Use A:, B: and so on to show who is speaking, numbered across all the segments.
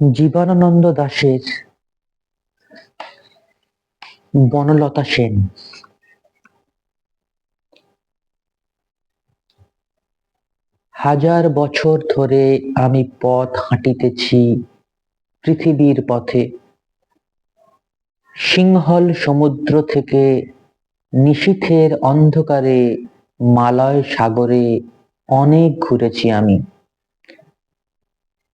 A: জীবনানন্দ দাশের বনলতা সেন। হাজার বছর ধরে আমি পথ হাঁটিতেছি পৃথিবীর পথে। সিংহল সমুদ্র থেকে নিশীথের অন্ধকারে, মালয় সাগরে অনেক ঘুরেছি আমি।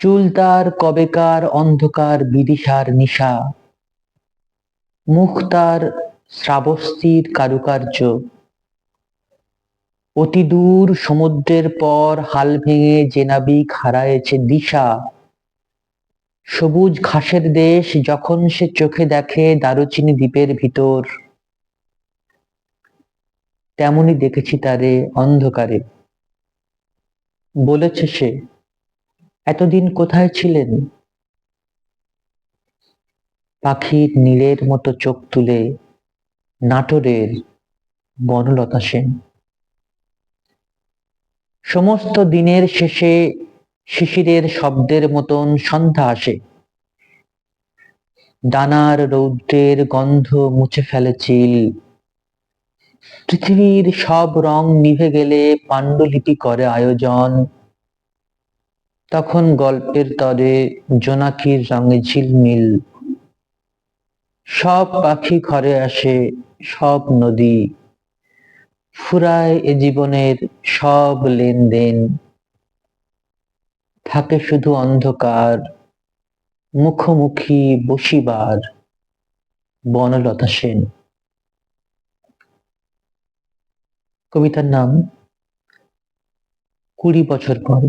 A: চুল তার কবেকার অন্ধকার, বিদিশার নিশা। মুখ তার, শ্রাবস্তির কারুকার্য। অতি দূর সমুদ্রের পর হাল ভেঙে যে নাবিক হারায়েছে দিশা। সবুজ ঘাসের দেশ যখন সে চোখে দেখে দারুচিনি দ্বীপের ভিতর। তেমনি দেখেছি তারে অন্ধকারে। বলেছে সে এতদিন কোথায় ছিলেন? পাখির নীলের মতো চোখ তুলে নাটোরের বনলতা সেন। সমস্ত দিনের শেষে শিশিরের শব্দের মতন সন্ধ্যা আসে। ডানার রৌদ্রের গন্ধ মুছে ফেলে চিল। পৃথিবীর সব রং নিভে গেলে পাণ্ডুলিপি করে আয়োজন। তখন গল্পের তরে জোনাকির রঙে ঝিলমিল। সব পাখি ঘরে আসে, সব নদী। ফুরায় এ জীবনের সব লেনদেন। থাকে শুধু অন্ধকার, মুখোমুখি বসিবার বনলতা সেন। কবিতার নাম, কুড়ি বছর পরে।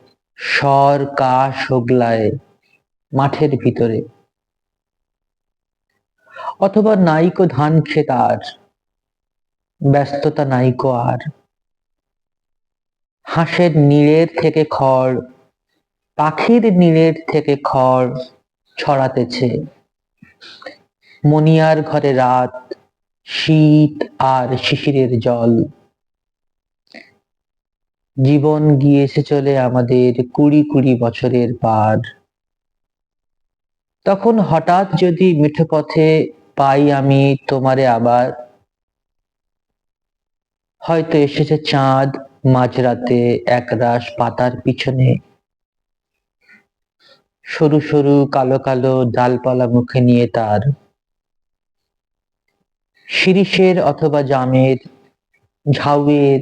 A: স্বর কা হোগলায় মাঠের ভিতরে। অথবা নাইকো ধান ক্ষেত আর, ব্যস্ততা নাইকো আর। হাঁসের নীলের থেকে খড়, পাখির নীলের থেকে খড় ছড়াতেছে। মনিয়ার ঘরে রাত, শীত আর শিশিরের জল। জীবন গিয়েছে চলে আমাদের কুড়ি কুড়ি বছরের পার। তখন হঠাৎ যদি মিঠো পথে পাই আমি তোমারে আবার, হয়তো এসেছে চাঁদ মাঝরাতে একরাশ পাতার পিছনে। সরু সরু কালো কালো ডালপালা মুখে নিয়ে তার। শিরিষের অথবা জামের, ঝাউয়ের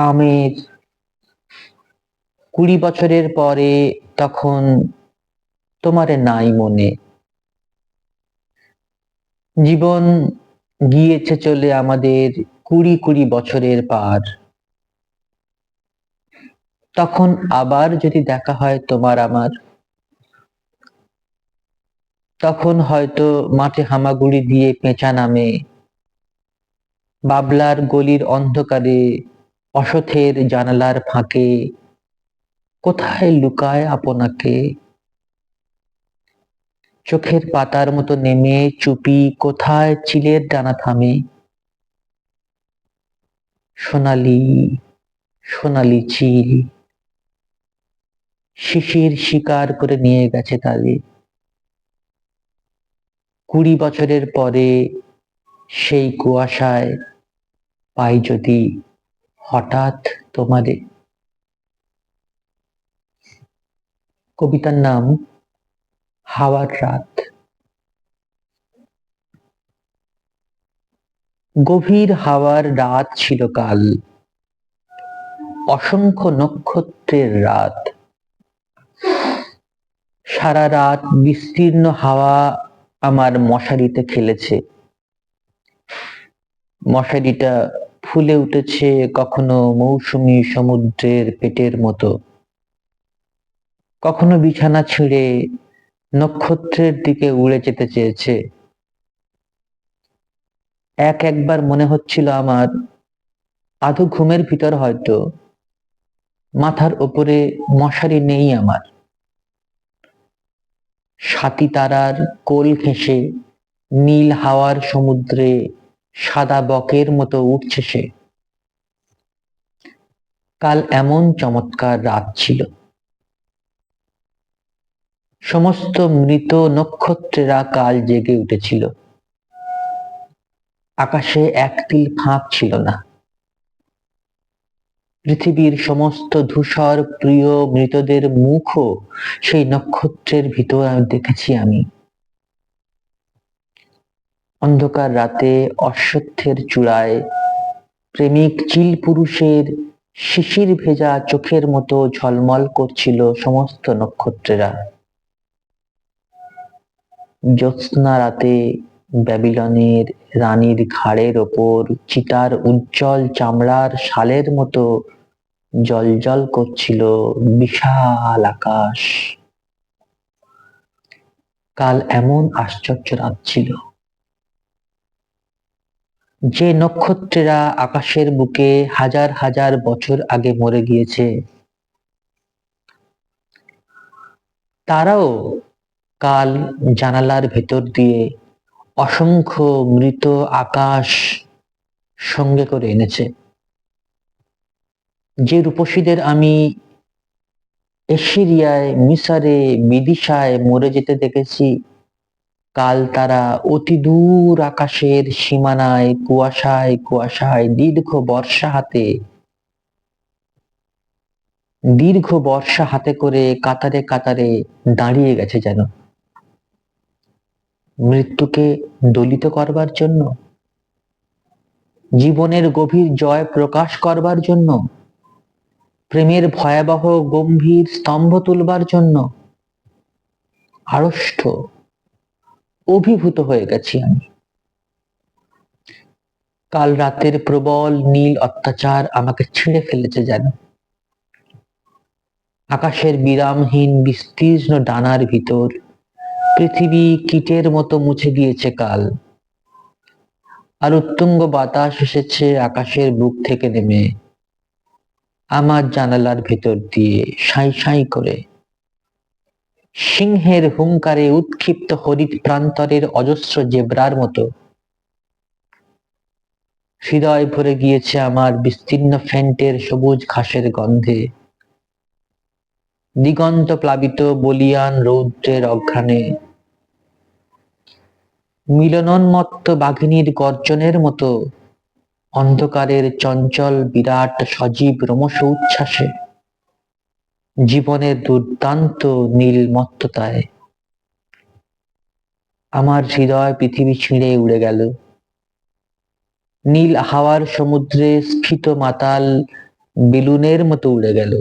A: আমের কুড়ি বছরের পরে তখন তোমারে নাই মনে। জীবন গিয়েছে চলে আমাদের কুড়ি কুড়ি বছরের পার। তখন আবার যদি দেখা হয় তোমার আমার, তখন হয়তো মাঠে হামাগুড়ি দিয়ে পেঁচা নামে, বাবলার গলির অন্ধকারে অসথের জানালার ফাঁকে কোথায় লুকায় আপনাকে? চোখের পাতার মতো নেমে চুপি কোথায় চিলের ডানা থামে? সোনালি সোনালি চিল শিশির শিকার করে নিয়ে গেছে তাদের কুড়ি বছরের পরে সেই কুয়াশায় পাই যদি হঠাৎ তোমাদের কবিতার নাম হাওয়ার রাত। গভীর হাওয়ার রাত ছিল কাল। অসংখ্য নক্ষত্রের রাত। সারা রাত বিস্তীর্ণ হাওয়া আমার মশারিতে খেলেছে। মশারিটা ফুলে উঠেছে কখনো মৌসুমী সমুদ্রের পেটের মতো। কখনো বিছানা ছিঁড়ে নক্ষত্রের দিকে উড়ে যেতে চেয়েছে। এক একবার মনে হচ্ছিল আমার, আধু ঘুমের ভিতর হয়তো, মাথার ওপরে মশারি নেই আমার। সাতি তারার কোল ঘেঁষে নীল হাওয়ার সমুদ্রে সাদা বকের মতো উঠছে সে। কাল এমন চমৎকার রাত ছিল। সমস্ত মৃত নক্ষত্রেরা কাল জেগে উঠেছিল। আকাশে এক তিল ফাঁক ছিল না। পৃথিবীর সমস্ত ধূসর প্রিয় মৃতদের মুখও সেই নক্ষত্রের ভিতর দেখেছি আমি। অন্ধকার রাতে অশ্বত্থের চূড়ায় প্রেমিক চিল পুরুষের শিশির ভেজা চোখের মতো ঝলমল করছিল সমস্ত নক্ষত্রেরা। জ্যোৎস্না রাতে ব্যাবিলনের রানীর ঘাড়ের ওপর চিতার উজ্জ্বল চামড়ার শালের মতো জলজল করছিল বিশাল আকাশ। কাল এমন আশ্চর্য রাত ছিল। যে নক্ষত্রেরা আকাশের বুকে হাজার হাজার বছর আগে মরে গিয়েছে, তারাও কাল জানালার ভেতর দিয়ে অসংখ্য মৃত আকাশ সঙ্গে করে এনেছে। যে রূপসীদের আমি এশিরিয়ায়, মিশরে, বিদিশায় মরে যেতে দেখেছি কাল তারা অতি দূর আকাশের সীমানায়, কুয়াশায় কুয়াশায়, দীর্ঘ বর্ষা হাতে, দীর্ঘ বর্ষা হাতে করে কাতারে কাতারে দাঁড়িয়ে গেছে যেন। মৃত্যুকে দলিত করবার জন্য, জীবনের গভীর জয় প্রকাশ করবার জন্য, প্রেমের ভয়াবহ গম্ভীর স্তম্ভ তুলবার জন্য আড়ষ্ট অভিভূত হয়ে গেছি আমি। কাল রাতের প্রবল নীল অত্যাচার আমাকে ছিঁড়ে ফেলেছে যেন। আকাশের বিরামহীন, বিস্তীর্ণ ডানার ভিতর পৃথিবী কীটের মতো মুছে দিয়েছে কাল। আর উত্তুঙ্গ বাতাস এসেছে আকাশের বুক থেকে নেমে। আমার জানালার ভেতর দিয়ে সাই সাই করে সিংহের হুঙ্কারে উৎক্ষিপ্ত হরিত প্রান্তরের অজস্র জেব্রার মতো। হৃদয় ভরে গিয়েছে আমার বিস্তীর্ণ ফেন্টের সবুজ ঘাসের গন্ধে। দিগন্ত প্লাবিত বলিয়ান রৌদ্রের অঘ্রাণে। মিলনোন্মত্ত বাঘিনীর গর্জনের মতো। অন্ধকারের চঞ্চল বিরাট সজীব রমস উচ্ছ্বাসে। জীবনের দুর্দান্ত নীলমত্ততায়। আমার হৃদয় পৃথিবী ছিঁড়ে উড়ে গেল। নীল হাওয়ার সমুদ্রে স্ফীত মাতাল বেলুনের মতো উড়ে গেল।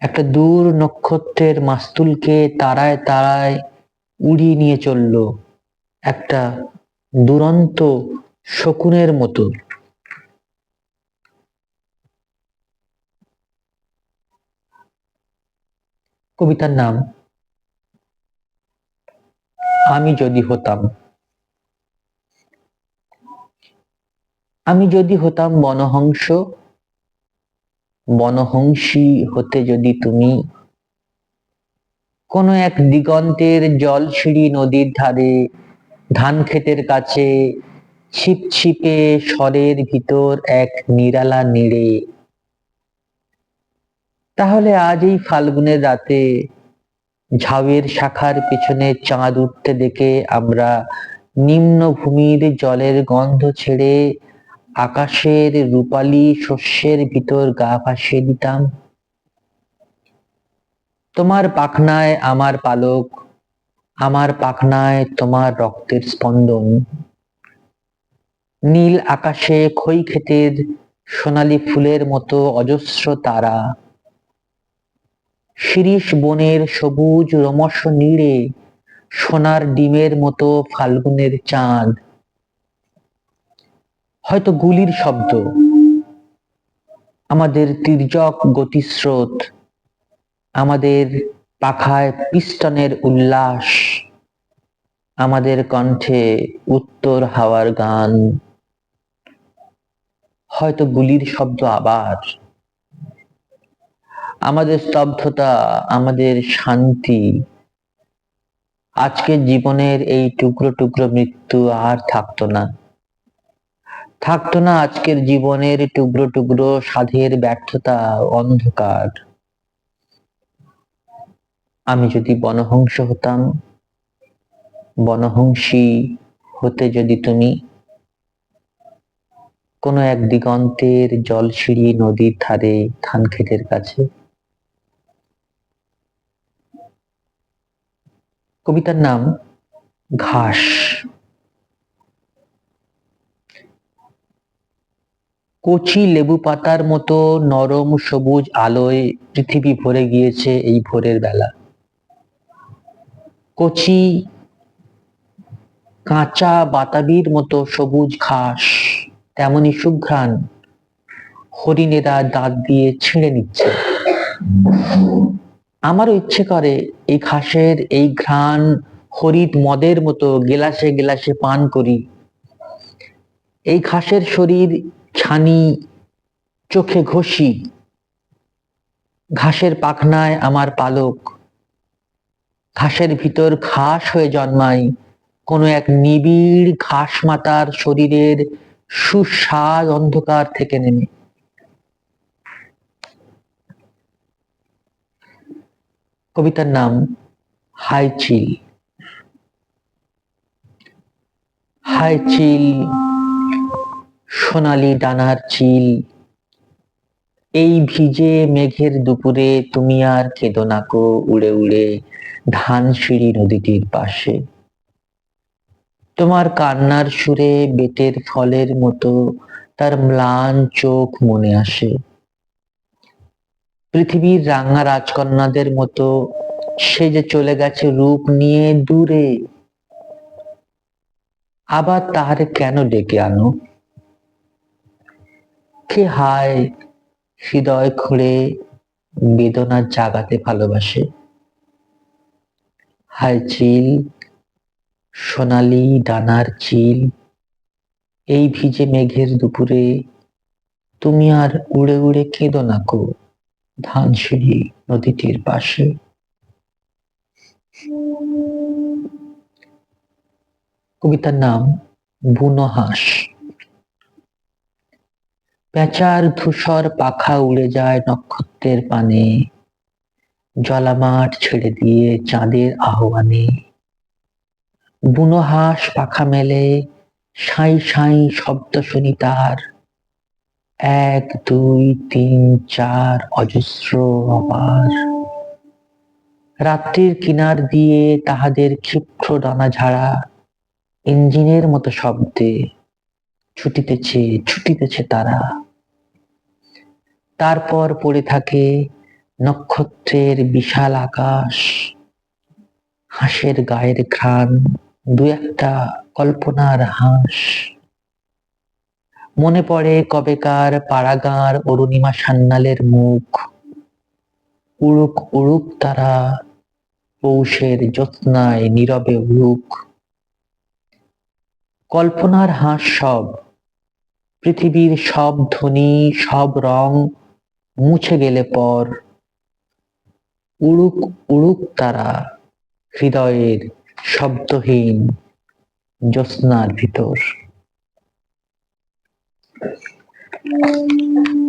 A: একটা দূর নক্ষত্রের মাস্তুলকে তারায় তারায় উড়িয়ে নিয়ে চলল একটা দুরন্ত শকুনের মতো। কবিতার নাম, আমি যদি হতাম। আমি যদি হতাম বনহংস, বনহংসী হতে যদি তুমি। কোনো এক দিগন্তের জল সিঁড়ি নদীর ধারে, ধান ক্ষেতের কাছে ছিপছিপে স্বরের ভিতর এক নিরালা নেড়ে। তাহলে আজ এই ফাল্গুনের রাতে ঝাউয়ের শাখার পেছনে চাঁদ উঠতে দেখে আমরা নিম্নভূমির জলের গন্ধ ছেড়ে আকাশের রূপালী শস্যের ভিতর গা ভাসিয়ে দিতাম। তোমার পাখনায় আমার পালক, আমার পাখনায় তোমার রক্তের স্পন্দন। নীল আকাশে খই ক্ষেতের সোনালি ফুলের মতো অজস্র তারা শিরিষ বনের সবুজ রমস নীড়ে, সোনার ডিমের মতো ফাল্গুনের চাঁদ। হয়তো গুলির শব্দ, আমাদের তির্যক গতিস্রোত, আমাদের পাখায় পিস্টনের উল্লাস, আমাদের কণ্ঠে উত্তর হাওয়ার গান। হয়তো গুলির শব্দ আবার আমাদের স্তব্ধতা, আমাদের শান্তি। আজকের জীবনের এই টুকরো টুকরো মৃত্যু আর থাকতো না। থাকতো না আজকের জীবনের টুকরো টুকরো সাধের ব্যর্থতা, অন্ধকার। আমি যদি বনহংস হতাম, বনহংসী হতে যদি তুমি, কোনো এক দিগন্তের জলসিঁড়ি নদীর ধারে ধান ক্ষেতের কাছে কবিতার নাম ঘাস। কচি লেবু পাতার মতো নরম সবুজ আলোয় পৃথিবী ভরে গিয়েছে এই ভোরের বেলা। কচি কাঁচা বাতাবির মতো সবুজ ঘাস, তেমনি সুঘ্রাণ হরিণেরা দাঁত দিয়ে ছিঁড়ে নিচ্ছে। আমারও ইচ্ছে করে এই ঘাসের, এই ঘ্রাণ হরিদ মদের মতো গেলাসে গেলাসে পান করি। এই ঘাসের শরীর ছানি, চোখে ঘষি। ঘাসের পাখনায় আমার পালক। ঘাসের ভিতর ঘাস হয়ে জন্মায় কোনো এক নিবিড় ঘাস মাতার শরীরের সুস্বাদ অন্ধকার থেকে নেমে। কবিতার নাম হাই চিল। হাই চিল, সোনালি ডানার চিল, এই ভিজে মেঘের দুপুরে তুমি আর কেঁদো নাকো উড়ে উড়ে ধানসিঁড়ি নদীটির পাশে। তোমার কান্নার সুরে বেতের ফলের মতো তার ম্লান চোখ মনে আসে। পৃথিবীর রাঙা রাজকন্যাদের মতো সে যে চলে গেছে রূপ নিয়ে দূরে। আবার তাহারে কেন ডেকে আনো? কে হায় হৃদয় খুঁড়ে বেদনা জাগাতে ভালোবাসে? হায় চিল, সোনালি ডানার চিল, এই ভিজে মেঘের দুপুরে তুমি আর উড়ে উড়ে কেঁদো না কো? ধানসিঁড়ি নদীটির পাশে। কবিতার নাম বুনো হাঁস পেঁচার ধূসর পাখা উড়ে যায় নক্ষত্রের পানে। জলামাঠ ছেড়ে দিয়ে চাঁদের আহ্বানে। বুনো হাঁস পাখা মেলে, সাই সাই শব্দ শুনি তার। এক, দুই, তিন, চার, অজস্র অপার রাত্রির কিনার দিয়ে তাহাদের ক্ষিপ্র ডানা ঝাড়া ইঞ্জিনের মতো শব্দে ছুটিতেছে ছুটিতেছে তারা। তারপর পড়ে থাকে নক্ষত্রের বিশাল আকাশ, হাঁসের গায়ের ঘ্রাণ দু একটা কল্পনার হাঁস। মনে পড়ে কবেকার পাড়াগাঁর অরুণিমা সান্যালের মুখ। উড়ুক উড়ুক তারা পৌষের জ্যোৎস্নায় নীরবে উড়ুক। কল্পনার হাঁস সব, পৃথিবীর সব ধ্বনি, সব রং মুছে গেলে পর। উড়ুক উড়ুক তারা হৃদয়ের শব্দহীন জ্যোৎস্নার ভিতর। Thank you.